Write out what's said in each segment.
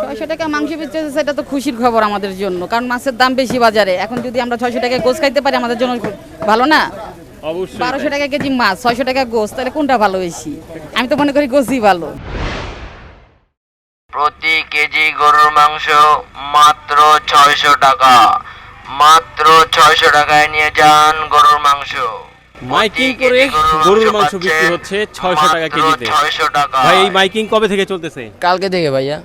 ছয়শো টাকা মাংস সেটা তো খুশির খবর আমাদের জন্য। কারণ মাছের দাম বেশি বাজারে। এখন যদি আমরা ছয়শো টাকায় গোস খাইতে পারি আমাদের জন্য ভালো না? অবশ্যই। বারোশো টাকা কেজি মাছ ছয়শো টাকা গোস তাহলে কোনটা ভালো বেশি? আমি তো মনে করি গোসই ভালো। প্রতি কেজি গরুর মাংস মাত্র ছয়শো টাকা। মাত্র ছয়শো টাকায় নিয়ে যান গরুর মাংস। মাইকিং করে গরুর মাংস বিক্রি হচ্ছে ছয়শো টাকা কেজিতে। ছয়শো টাকা। ভাই এই মাইকিং কবে থেকে চলতেছে? কালকে থেকে ভাইয়া।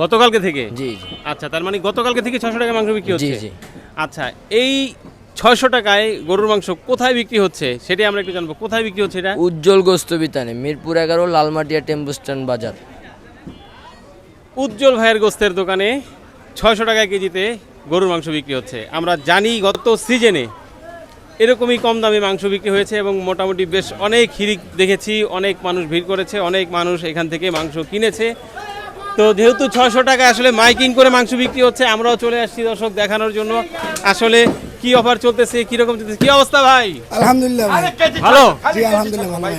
গতকালকে থেকে? জি জি। আচ্ছা তার মানে গতকালকে থেকে ছশো টাকা মাংস বিক্রি হচ্ছে? জি। আচ্ছা এই ছয়শো টাকায় গরুর মাংস কোথায় বিক্রি হচ্ছে? সেটাই আমরা একটু জানব। কোথায় বিক্রি হচ্ছে এটা? উজ্জ্বল গোস্ত বিতানে মিরপুর এগারো লালমাটিয়া টেম্পু স্ট্যান্ড বাজার। উজ্জ্বল ভাইয়ের গোস্তের দোকানে ছয়শো টাকা কেজিতে গরুর মাংস বিক্রি হচ্ছে। আমরা জানি গত সিজনে এরকমই কম দামে মাংস বিক্রি হয়েছে এবং মোটামুটি বেশ অনেক হিরিক দেখেছি অনেক মানুষ ভিড় করেছে অনেক মানুষ এখান থেকে মাংস কিনেছে। তো যেহেতু ছয়শো টাকা আসলে মাইকিং করে মাংস বিক্রি হচ্ছে আমরাও চলে আসছি দর্শক দেখানোর জন্য। আসলে কি অফার চলতেছে কীরকম চলতেছে কি অবস্থা ভাই? আলহামদুলিল্লাহ ভালো? জি আলহামদুলিল্লাহ ভালো।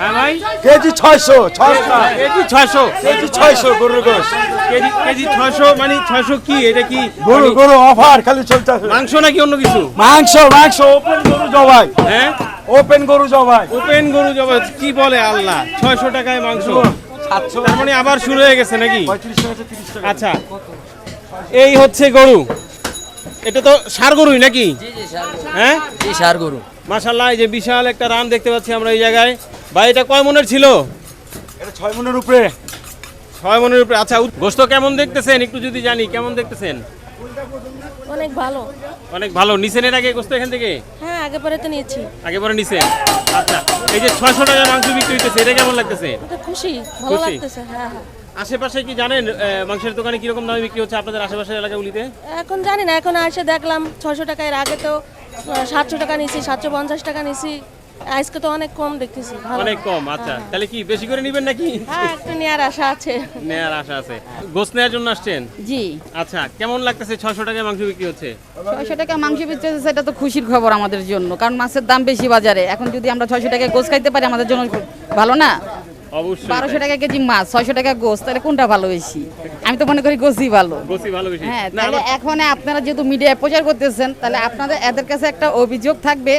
হ্যাঁ ভাই? কেজি ছয়শো ছয়শো। কেজি ছয়শো? কেজি ছয়শো গরুর গোস কেজি কেজি ছয়শো মানে ছয়শো কি? এটা কি গরু মানে গরু অফার খালি চলতেছে। মাংস নাকি অন্য কিছু? মাংস মাংস ওপেন গরু জবাই। হ্যাঁ? ওপেন গরু জবাই। ওপেন গরু জবা কি বলে আল্লাহ? ছয়শো টাকায় মাংস। সাতশো তার মানে আবার শুরু হয়ে গেছে নাকি? আচ্ছা। এই হচ্ছে গরু। এটা তো সার গরুই নাকি? জি জি সার হ্যাঁ? সার গরু। মাশাল্লাহ এই যে বিশাল একটা রান দেখতে পাচ্ছি আমরা এই জায়গায়। ভাই এটা কয় মনের ছিল? এটা ছয় মনের উপরে। ছয় মনের উপরে। আচ্ছা গোস্ত কেমন দেখতেছেন? একটু যদি জানি কেমন দেখতেছেন? অনেক ভালো। অনেক ভালো। নিছেন এর আগে গোস্ত এখান থেকে? হ্যাঁ আগে পরে তো নিয়েছি। আগে পরে নিছেন আচ্ছা এই যে ছয়শো টাকা মাংস বিক্রি হইতেছে এটা কেমন লাগতেছে? খুশি ভালো লাগতেছে হ্যাঁ হ্যাঁ। আশেপাশে কি জানেন মাংসের দোকানে কীরকম দামে বিক্রি হচ্ছে আপনাদের আশেপাশের এলাকাগুলিতে? এখন জানি না এখন এসে দেখলাম 600 টাকা এর আগে তো সাতশো টাকা নিছি সাতশো পঞ্চাশ টাকা নিছি। আজকে তো অনেক কম দেখতেছি অনেক কম আচ্ছা। তাহলে কি বেশি করে নেবেন নাকি? হ্যাঁ একটু নেওয়ার আশা আছে। নেয়ার আশা আছে। গোস নেওয়ার জন্য আসছেন? জি। আচ্ছা কেমন লাগতেছে? টাকায় মাংস বিক্রি হচ্ছে? ছয়শো টাকা মাংস বেচতে সেটা তো খুশির খবর আমাদের জন্য। কারণ মাছের দাম বেশি বাজারে। এখন যদি আমরা ছয়শো টাকায় গোস খাইতে পারি আমাদের জন্য ভালো না? অবশ্যই। বারোশো টাকা কেজি মাছ ছয়শো টাকা গোস তাহলে কোনটা ভালো বেশি? আমি তো মনে করি গোসই ভালো। গোসি ভালো বেশি। হ্যাঁ তাহলে এখন আপনারা যেহেতু মিডিয়ায় প্রচার করতেছেন তাহলে আপনাদের এদের কাছে একটা অভিযোগ থাকবে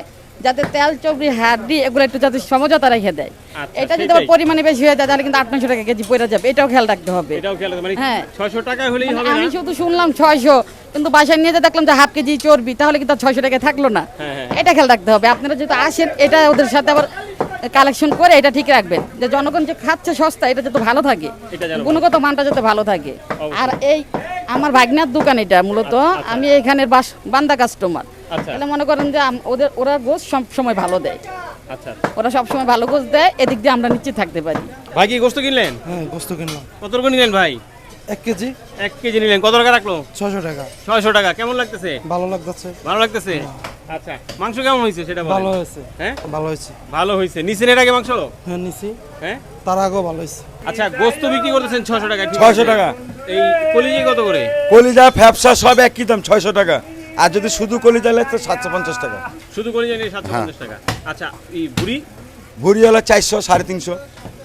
যাতে তেল চবড়ি হাড্ডি এগুলো একটু যাতে সমঝোতা রেখে দেয়। আচ্ছা, এটা যদি পরিমাণে বেশি হয়ে যায় তাহলে কিন্তু আটশো টাকা কেজি পড়ে যাবে। এটাও খেয়াল রাখতে হবে। মানে হ্যাঁ। ছয়শো টাকা হলেই মানে হবে আমি শুধু শুনলাম ছয়শো কিন্তু বাসায় নিয়ে যেয়ে দেখলাম যে হাফ কেজি চর্বি তাহলে কিন্তু ছয়শো টাকা থাকল না। হ্যাঁ, হ্যাঁ। এটা খেয়াল রাখতে হবে। আপনারা যেহেতু আসেন এটা ওদের সাথে আবার কালেকশন করে এটা ঠিক রাখবেন। যে জনগণ যে খাচ্ছে সস্তা এটা যাতে ভালো থাকে। গুণগত মানটা যাতে ভালো থাকে। আর এই আমার ভাগনার দোকান এটা মূলত। আমি এখানের বাস বান্দা কাস্টমার আচ্ছা। তাহলে মনে করেন যে ওদের ওরা গোস সব সময় ভালো দেয়। আচ্ছা ওরা সব সময় ভালো গোস দেয় এদিক দিয়ে আমরা নিচে থাকতে পারি। ভাই কি গোস্ত কিনলেন? হ্যাঁ গোস্ত কিনলাম। কত করে নিলেন ভাই? এক কেজি। এক কেজি নিলেন। কত টাকা রাখল? ছয়শো টাকা। ছয়শো টাকা। কেমন লাগতেছে? ভালো লাগতেছে। ভালো লাগতেছে? আচ্ছা মাংস কেমন হয়েছে সেটা ভালো হয়েছে। হ্যাঁ? ভালো হয়েছে। ভালো হয়েছে। নিচেন এর আগে মাংস? হ্যাঁ নিছি। হ্যাঁ? তার আগেও ভালো হয়েছে। আচ্ছা গোস্ত বিক্রি করতেছেন ছয়শো টাকা ঠিক ছয়শো আছে। টাকা। এই কলিজি কত করে? কলিজা ফ্যাপসা সব একই দাম ছয়শো টাকা। আর যদি শুধু কলিজা লাগে তো সাতশো পঞ্চাশ টাকা। শুধু কলিজি নিয়ে সাতশো পঞ্চাশ টাকা। আচ্ছা এই ভুড়িওয়ালা চারশো সাড়ে তিনশো।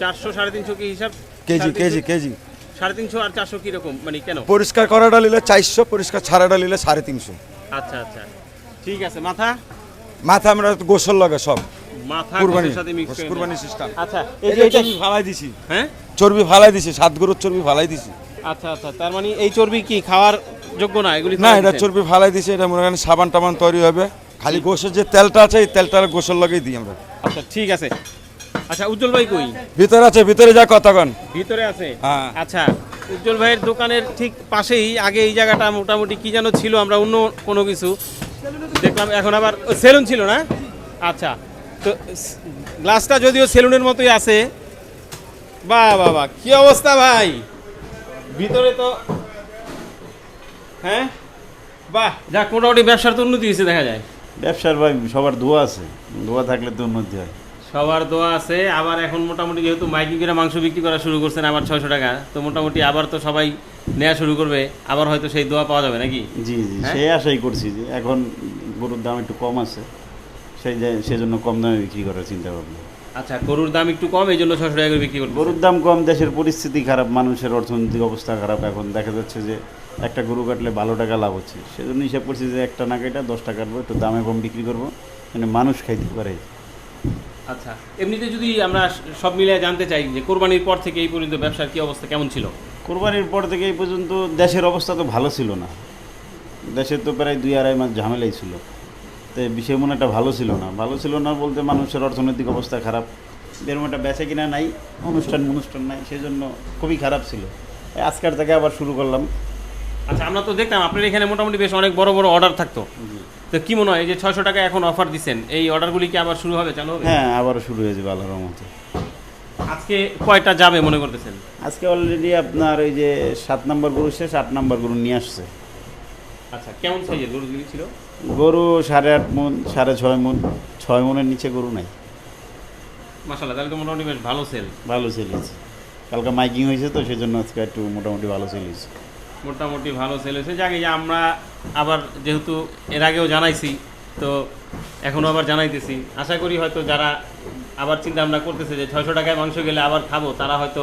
চারশো সাড়ে তিনশো কি হিসাব? KG KG KG. সাড়ে তিনশো আর চারশো কীরকম? মানে কেন? পরিষ্কার করাটা নিলে চারশো পরিষ্কার ছাড়াটা নিলে সাড়ে তিনশো। আচ্ছা আচ্ছা। ঠিক আছে মাথা? মাথা আমরা গোসল লাগে সব। মাথা কুরবানি। সাথে মিক্স করে কুরবানি সিস্টেম আচ্ছা এই এই যে যে এটা ফালাই দিছি। হ্যাঁ? চর্বি ফালাই দিছি সাত গরুর চর্বি ফালাই দিছি। আচ্ছা আচ্ছা তার মানে এই চর্বি কি খাওয়ার যোগ্য না? এগুলি না এটা চর্বি ফালাই দিছি এটা মনে করেন সাবান টাবান তৈরি হবে। খালি গোসের যে তেলটা আছে এই তেলটা গোসল লাগেই দিই আমরা। আচ্ছা ঠিক আছে। আচ্ছা উজ্জ্বল ভাই কই? ভিতরে আছে ভিতরে যা কতক্ষণ ভিতরে আছে? হ্যাঁ। আচ্ছা উজ্জ্বল ভাইয়ের দোকানের ঠিক পাশেই আগে এই জায়গাটা মোটামুটি কি যেন ছিল আমরা অন্য কোনো কিছু। দেখলাম এখন আবার সেলুন ছিল না? আচ্ছা তো গ্লাসটা যদিও সেলুনের মতোই আছে। বাহ বাহ বাহ কি অবস্থা ভাই? ভিতরে তো হ্যাঁ? বাহ। যাক মোটামুটি ব্যবসার তো উন্নতি হয়েছে দেখা যায়। ব্যবসার ভাই সবার দোয়া আছে। দোয়া থাকলে তো উন্নতি হয়। সবার দোয়া আছে। আবার এখন মোটামুটি যেহেতু মাইকিং করে মাংস বিক্রি করা শুরু করছেন আবার ছয়শো টাকা তো মোটামুটি আবার তো সবাই নেওয়া শুরু করবে আবার হয়তো সেই দোয়া পাওয়া যাবে নাকি? জি জি হ্যাঁ? সেই আশাই করছি যে এখন গরুর দাম একটু কম আছে সেই সেজন্য কম দামে বিক্রি করার চিন্তা ভাবনা। আচ্ছা গরুর দাম একটু কম এই জন্য ছশো টাকা করে বিক্রি করতে গরুর দাম কম দেশের পরিস্থিতি খারাপ মানুষের অর্থনৈতিক অবস্থা খারাপ এখন দেখা যাচ্ছে যে একটা গরু কাটলে ভালো টাকা লাভ হচ্ছে। সেজন্য হিসাব করছি যে একটা না কেটে দশটা কাটবো একটু দামে কম বিক্রি করব মানে মানুষ খাইতে পারে। আচ্ছা এমনিতে যদি আমরা সব মিলিয়ে জানতে চাই যে কোরবানির পর থেকে এই পর্যন্ত ব্যবসার কি অবস্থা কেমন ছিল? কোরবানির পর থেকে এই পর্যন্ত দেশের অবস্থা তো ভালো ছিল না। দেশের তো প্রায় দুই আড়াই মাস ঝামেলাই ছিল। তো বিষয় মনে একটা ভালো ছিল না। ভালো ছিল না বলতে মানুষের অর্থনৈতিক অবস্থা খারাপ। এরকম একটা বেচা কিনা নাই অনুষ্ঠান অনুষ্ঠান নাই সেজন্য খুবই খারাপ ছিল। এই আজকের থেকে আবার শুরু করলাম। আচ্ছা আমরা তো দেখতাম আপনার এখানে মোটামুটি বেশ অনেক বড় বড় অর্ডার থাকতো। তো কি মনে হয় এই যে ছয়শো টাকা এখন অফার দিচ্ছেন এই অর্ডারগুলি কি আবার শুরু হবে চালু হবে? হ্যাঁ আবারও শুরু হয়েছে আল্লাহর রহমতে। আজকে কয়টা যাবে মনে করতেছেন? আজকে অলরেডি আপনার ওই যে সাত নম্বর গরু শেষ আট নম্বর গরু নিয়ে আসছে। আচ্ছা কেমন সাইজের গরুগুলি ছিল? গরু সাড়ে আট মন সাড়ে ছয় মন ছয় মনের নিচে গরু নাই। মাসাল্লাহ তাহলে তো মোটামুটি বেশ ভালো সেল। ভালো চলেছে কালকে মাইকিং হয়েছে তো সেই জন্য আজকে একটু মোটামুটি ভালো চলেছে মোটামুটি ভালো সেল হয়েছে। যাকে যে আমরা আবার যেহেতু এর আগেও জানাইছি তো এখনও আবার জানাইতেছি। আশা করি হয়তো যারা আবার চিন্তা ভাবনা করতেছে যে ছয়শো টাকায় মাংস গেলে আবার খাব তারা হয়তো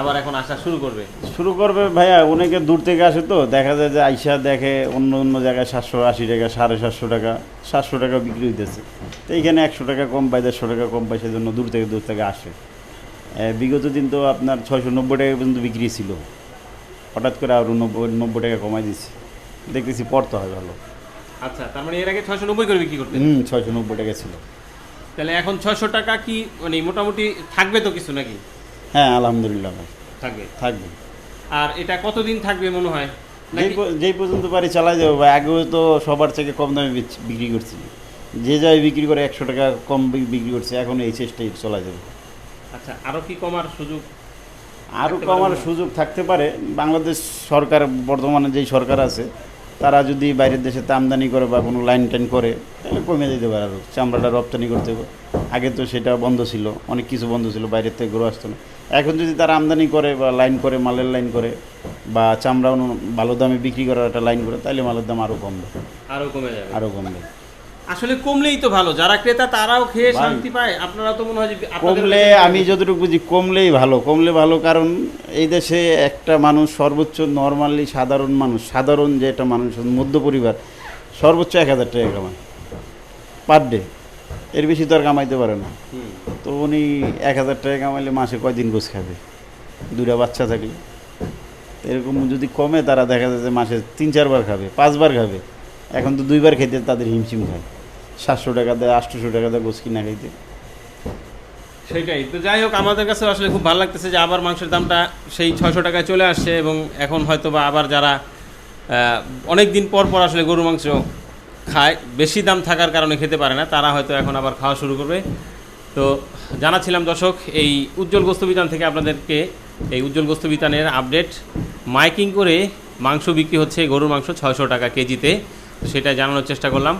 আবার এখন আসা শুরু করবে। শুরু করবে ভাইয়া অনেকে দূর থেকে আসে তো দেখা যায় যে আইসা দেখে অন্য অন্য জায়গায় সাতশো আশি টাকা সাড়ে সাতশো টাকা সাতশো টাকা বিক্রি হইতেছে। তো এইখানে একশো টাকা কম পায় দেড়শো টাকা কম পায় সেজন্য দূর থেকে দূর থেকে আসে। বিগত দিন তো আপনার ছয়শো নব্বই টাকা পর্যন্ত বিক্রি ছিল। হঠাৎ করে আরও নব্বই নব্বই টাকা কমাই দিছি দেখতেছি পড়তে হয় ভালো। আচ্ছা তার মানে এর আগে ছয়শো নব্বই করে বিক্রি করতে হুম ছয়শো নব্বই টাকা ছিল। তাহলে এখন ছয়শো টাকা কি মানে মোটামুটি থাকবে তো কিছু নাকি? হ্যাঁ আলহামদুলিল্লাহ ভাই। থাকবে? থাকবে। আর এটা কতদিন থাকবে মনে হয়? যেই যেই পর্যন্ত পারি চালাই যাব ভাই আগেও তো সবার থেকে কম দামে বিক্রি করছি। যে যাই বিক্রি করে একশো টাকা কম বিক্রি করছে এখন এই চেষ্টাই চলা যাবে। আচ্ছা আরও কি কমার সুযোগ আরও কমার সুযোগ থাকতে পারে। বাংলাদেশ সরকার বর্তমানে যেই সরকার আছে তারা যদি বাইরের দেশে আমদানি করে বা কোনো লাইন টাইন করে তাহলে কমে যেতে পারে আরও চামড়াটা রপ্তানি করতে হবে। আগে তো সেটা বন্ধ ছিল অনেক কিছু বন্ধ ছিল বাইরের থেকে গরু আসতো না। এখন যদি তারা আমদানি করে বা লাইন করে মালের লাইন করে বা চামড়া ভালো দামে বিক্রি করার একটা লাইন করে তাহলে মালের দাম আরও কমবে। আরও কমে যাবে। আরও কমবে। আসলে কমলেই তো ভালো। যারা ক্রেতা তারাও খেয়ে শান্তি পায়। আপনারা তো মনে হয় কমলে আমি যতটুকু বুঝি কমলেই ভালো। কমলে ভালো কারণ এই দেশে একটা মানুষ সর্বোচ্চ নর্মালি সাধারণ মানুষ সাধারণ যে একটা মানুষ মধ্য পরিবার সর্বোচ্চ এক হাজার টাকা কামায়। Per day. এর বেশি তো আর কামাইতে পারে না। তো উনি এক হাজার টাকা কামাইলে মাসে কয়দিন গোছ খাবে? দুটা বাচ্চা থাকলে। এরকম যদি কমে তারা দেখা যায় যে মাসে তিন চারবার খাবে পাঁচবার খাবে। এখন তো দুইবার খেতে তাদের হিমশিম খায়। সাতশো টাকা দেয়, আটশোশো টাকা দেয় গোছ কিনা খাইতে। সেটাই। তো যাই হোক, আমাদের কাছে আসলে খুব ভালো লাগতেছে যে আবার মাংসের দামটা সেই ছয়শো টাকায় চলে আসছে এবং এখন হয়তো বা আবার যারা অনেক দিন পর পর আসলে গরু মাংস খায়, বেশি দাম থাকার কারণে খেতে পারে না, তারা হয়তো এখন আবার খাওয়া শুরু করবে। তো জানাচ্ছিলাম দর্শক, এই উজ্জ্বল গোস্ত বিতান থেকে আপনাদেরকে এই উজ্জ্বল গোস্ত বিতানের আপডেট। মাইকিং করে মাংস বিক্রি হচ্ছে গরুর মাংস ছয়শো টাকা কেজিতে। সেটা জানানোর চেষ্টা করলাম।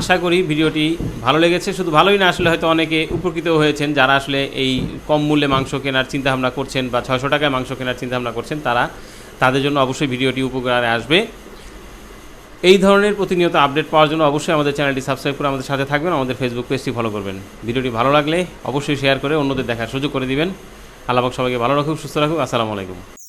আশা করি ভিডিওটি ভালো লেগেছে। শুধু ভালোই না, আসলে হয়তো অনেকে উপকৃত হয়েছেন, যারা আসলে এই কম মূল্যে মাংস কেনার চিন্তাভাবনা করছেন বা ছয়শো টাকায় মাংস কেনার চিন্তাভাবনা করছেন, তারা তাদের জন্য অবশ্যই ভিডিওটি উপকারে আসবে। এই ধরনের প্রতিনিয়ত আপডেট পাওয়ার জন্য অবশ্যই আমাদের চ্যানেলটি সাবস্ক্রাইব করে আমাদের সাথে থাকবেন, আমাদের ফেসবুক পেজটি ফলো করবেন। ভিডিওটি ভালো লাগলে অবশ্যই শেয়ার করে অন্যদের দেখার সুযোগ করে দিবেন। আল্লাহ সবাইকে ভালো রাখুক, সুস্থ রাখুক। আসসালামু আলাইকুম।